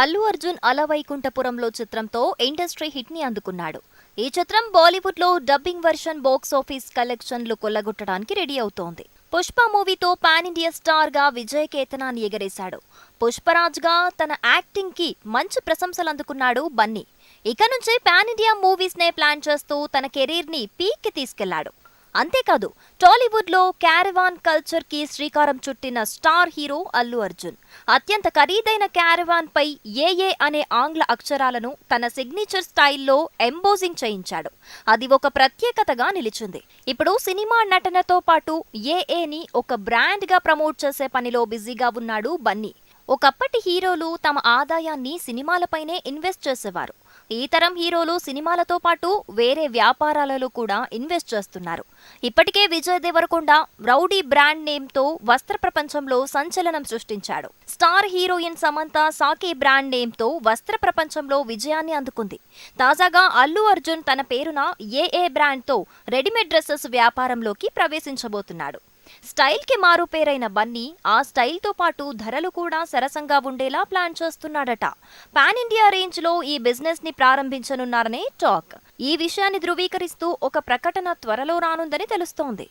అల్లు అర్జున్ అలవైకుంఠపురంలో చిత్రంతో ఇండస్ట్రీ హిట్ని అందుకున్నాడు. ఈ చిత్రం బాలీవుడ్లో డబ్బింగ్ వర్షన్ బాక్స్ ఆఫీస్ కలెక్షన్లు కొల్లగొట్టడానికి రెడీ అవుతోంది. పుష్ప మూవీతో పాన్ ఇండియా స్టార్గా విజయ్ కేతనాన్ని ఎగరేశాడు. పుష్పరాజ్గా తన యాక్టింగ్కి మంచి ప్రశంసలు అందుకున్నాడు బన్నీ. ఇక నుంచి పాన్ ఇండియా మూవీస్ నే ప్లాన్ చేస్తూ తన కెరీర్ని పీక్కి తీసుకెళ్ళాడు. అంతేకాదు టాలీవుడ్లో క్యారవాన్ కల్చర్కి శ్రీకారం చుట్టిన స్టార్ హీరో అల్లు అర్జున్. అత్యంత ఖరీదైన క్యారవాన్ పై ఏఏ అనే ఆంగ్ల అక్షరాలను తన సిగ్నేచర్ స్టైల్లో ఎంబోజింగ్ చేయించాడు. అది ఒక ప్రత్యేకతగా నిలిచింది. ఇప్పుడు సినిమా నటనతో పాటు ఏఏని ఒక బ్రాండ్గా ప్రమోట్ చేసే పనిలో బిజీగా ఉన్నాడు బన్నీ. ఒకప్పటి హీరోలు తమ ఆదాయాన్ని సినిమాలపైనే ఇన్వెస్ట్ చేసేవారు. ఈ తరం హీరోలు సినిమాలతో పాటు వేరే వ్యాపారాలలో కూడా ఇన్వెస్ట్ చేస్తున్నారు. ఇప్పటికే విజయ్ దేవరకొండ రౌడీ బ్రాండ్ నేమ్తో వస్త్ర ప్రపంచంలో సంచలనం సృష్టించాడు. Star heroine Samantha Saaki brand నేమ్తో వస్త్ర ప్రపంచంలో విజయాన్ని అందుకుంది. తాజాగా అల్లు అర్జున్ తన పేరున ఏఏ బ్రాండ్తో రెడీమేడ్ డ్రెస్సెస్ వ్యాపారంలోకి ప్రవేశించబోతున్నాడు. స్టైల్కి బన్నీ ఆ స్టైల్తో పాటు ధరలు కూడా సరసంగా ఉండేలా ప్లాన్ చేస్తున్నాడట. పాన్ ఇండియా రేంజ్లో ఈ బిజినెస్ని ప్రారంభించనున్నారనే టాక్. ఈ విషయాన్ని ధృవీకరిస్తూ ఒక ప్రకటన త్వరలో రానుందని తెలుస్తోంది.